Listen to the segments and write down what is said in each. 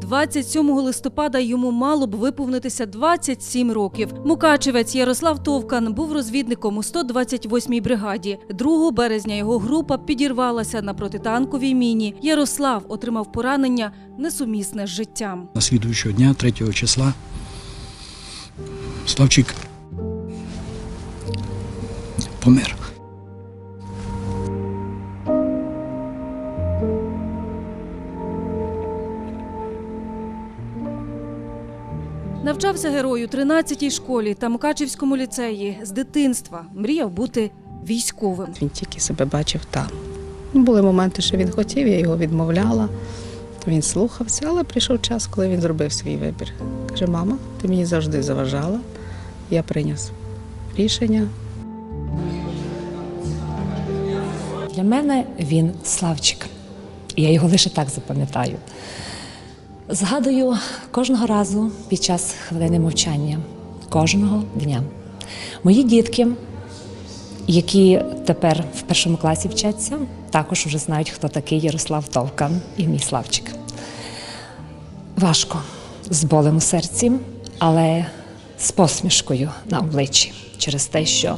27 листопада йому мало б виповнитися 27 років. Мукачевець Ярослав Товкан був розвідником у 128-й бригаді. 2 березня його група підірвалася на протитанковій міні. Ярослав отримав поранення несумісне з життям. На слідуючого дня, 3 числа, Славчик помер. Навчався герой у 13-й школі та Мукачевському ліцеї. З дитинства мріяв бути військовим. Він тільки себе бачив там. Ну, Були моменти, що він хотів, я його відмовляла. Він слухався, але прийшов час, коли він зробив свій вибір. Каже: мама, ти мені завжди заважала. Я прийняв рішення. Для мене він Славчик. І я його лише так запам'ятаю. Згадую кожного разу під час хвилини мовчання, кожного дня. Мої дітки, які тепер в першому класі вчаться, також вже знають, хто такий Ярослав Товкан і мій Славчик. Важко, з болем у серці, але з посмішкою на обличчі через те, що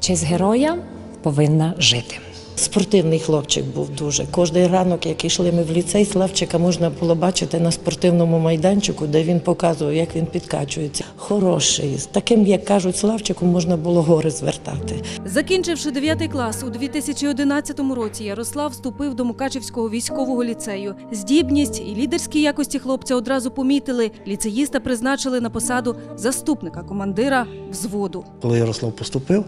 честь героя повинна жити. Спортивний хлопчик був дуже. Кожний ранок, як йшли ми в ліцей, Славчика можна було бачити на спортивному майданчику, де він показував, як він підкачується. Хороший, з таким, як кажуть, Славчиком можна було гори звертати. Закінчивши 9 клас у 2011 році, Ярослав вступив до Мукачевського військового ліцею. Здібність і лідерські якості хлопця одразу помітили. Ліцеїста призначили на посаду заступника командира взводу. Коли Ярослав поступив,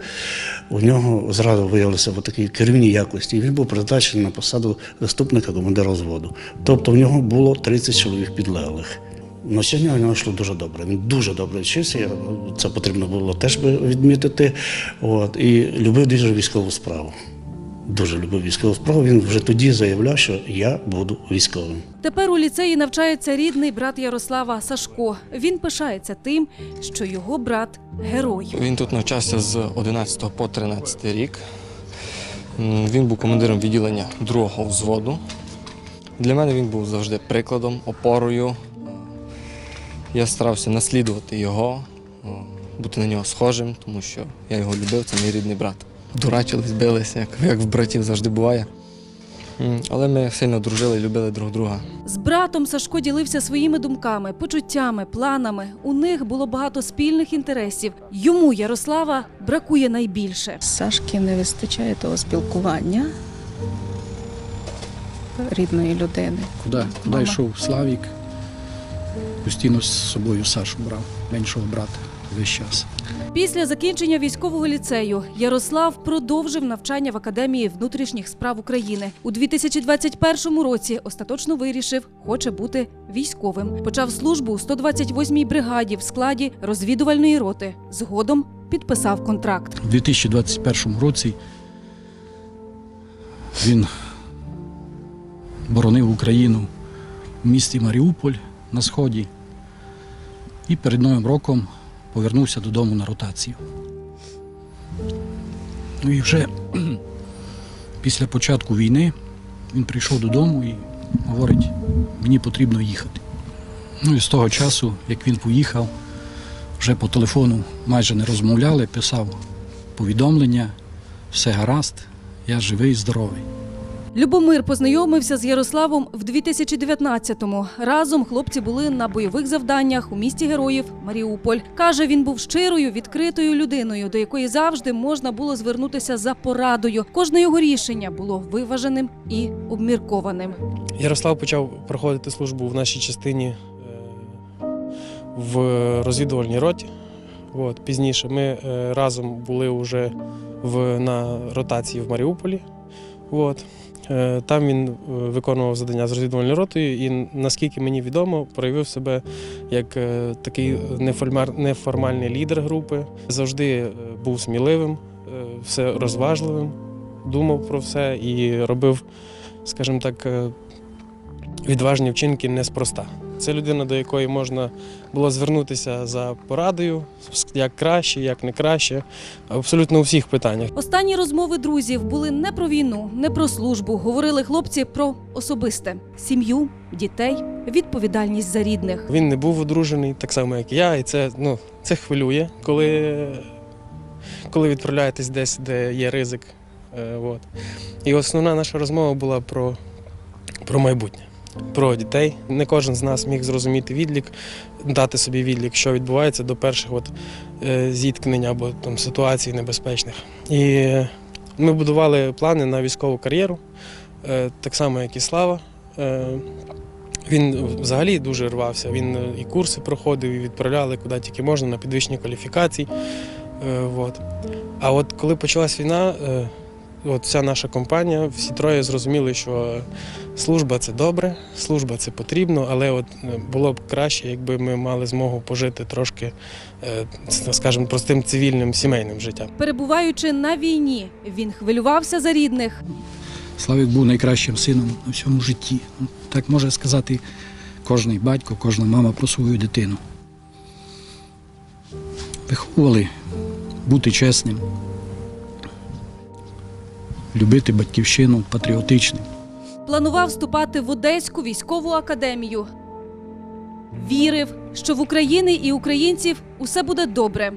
у нього зразу виявилися такі керівні якості. Він був призначений на посаду заступника командира взводу. Тобто в нього було 30 чоловік підлеглих. Навчання у нього йшло дуже добре. Він дуже добре вчився. Це потрібно було теж би відмітити. От, і любив дуже військову справу. Дуже любив військову справу. Він вже тоді заявляв, що я буду військовим. Тепер у ліцеї навчається рідний брат Ярослава Сашко. Він пишається тим, що його брат герой. Він тут навчався з 11 по 13 рік. Він був командиром відділення другого взводу. Для мене він був завжди прикладом, опорою. Я старався наслідувати його, бути на нього схожим, тому що я його любив, це мій рідний брат. Дурачились, билися, як в братів завжди буває. Але ми сильно дружили, любили друг друга. З братом Сашко ділився своїми думками, почуттями, планами. У них було багато спільних інтересів. Йому Ярослава бракує найбільше. Сашки не вистачає того спілкування рідної людини. Куди, куди йшов Славік, постійно з собою Сашу брав, меншого брата весь час. Після закінчення військового ліцею Ярослав продовжив навчання в Академії внутрішніх справ України. У 2021 році остаточно вирішив, хоче бути військовим. Почав службу у 128-й бригаді в складі розвідувальної роти. Згодом підписав контракт. У 2021 році він боронив Україну в місті Маріуполь на сході і перед Новим роком повернувся додому на ротацію. Ну і вже після початку війни він прийшов додому і говорить, мені потрібно їхати. Ну і з того часу, як він поїхав, вже по телефону майже не розмовляли, писав повідомлення, все гаразд, я живий, здоровий. Любомир познайомився з Ярославом в 2019-му. Разом хлопці були на бойових завданнях у місті героїв Маріуполь. Каже, він був щирою, відкритою людиною, до якої завжди можна було звернутися за порадою. Кожне його рішення було виваженим і обміркованим. Ярослав почав проходити службу в нашій частині е, в розвідувальній роті. От, пізніше ми е, разом були вже в, на ротації в Маріуполі. От. Е, Там він е, виконував завдання з розвідувальною ротою і, наскільки мені відомо, проявив себе як е, такий неформальний лідер групи. Завжди був сміливим, все розважливим, думав про все і робив, скажімо так, відважні вчинки неспроста. Це людина, до якої можна було звернутися за порадою, як краще, як не краще, абсолютно у всіх питаннях. Останні розмови друзів були не про війну, не про службу. Говорили хлопці про особисте сім'ю, дітей, відповідальність за рідних. Він не був одружений, так само, як і я, і це, ну, це хвилює, коли, коли відправляєтесь десь, де є ризик. Е, от. І основна наша розмова була про, про майбутнє, про дітей. Не кожен з нас міг зрозуміти відлік, дати собі відлік, що відбувається до перших от, е, зіткнень або там, ситуацій небезпечних. І ми будували плани на військову кар'єру, е, так само, як і Слава. Е, він взагалі дуже рвався. Він і курси проходив, і відправляли куди тільки можна на підвищення кваліфікацій. От. А от коли почалась війна, от вся наша компанія, всі троє зрозуміли, що служба це добре, служба це потрібно, але от е, було б краще, якби ми мали змогу пожити трошки, е, скажімо, простим цивільним сімейним життям. Перебуваючи на війні, він хвилювався за рідних. Славік був найкращим сином у всьому житті. Так може сказати кожний батько, кожна мама про свою дитину. Виховували бути чесним, любити батьківщину, патріотичним. Планував вступати в Одеську військову академію. Вірив, що в України і українців усе буде добре.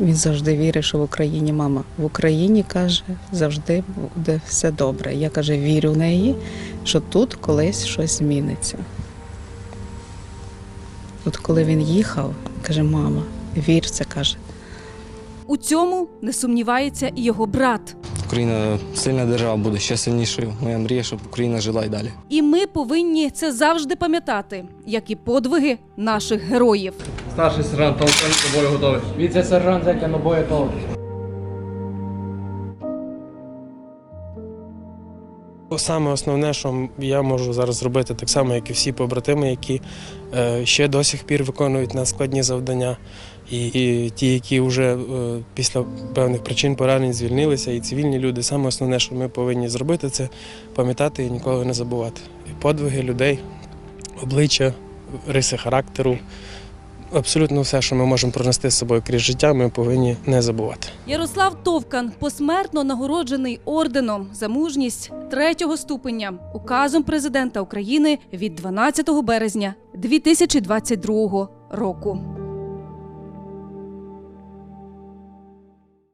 Він завжди вірив, що в Україні мама в Україні каже, завжди буде все добре. Я каже, вірю в неї, що тут колись щось зміниться. От коли він їхав, каже, мама, вір це каже. У цьому не сумнівається і його брат. Україна сильна держава буде ще сильнішою. Моя мрія, щоб Україна жила й далі. І ми повинні це завжди пам'ятати, як і подвиги наших героїв. Старший сержант Толкан до бою готовий. Віце-сержант Зека на бою готовий. Саме основне, що я можу зараз зробити, так само, як і всі побратими, які е, ще до сих пір виконують надскладні завдання, і, і ті, які вже е, після певних причин поранень звільнилися, і цивільні люди. Саме основне, що ми повинні зробити, це пам'ятати і ніколи не забувати. І подвиги людей, обличчя, риси характеру. Абсолютно все, що ми можемо пронести з собою крізь життя, ми повинні не забувати. Ярослав Товкан посмертно нагороджений орденом за мужність третього ступеня указом президента України від 12 березня 2022 року.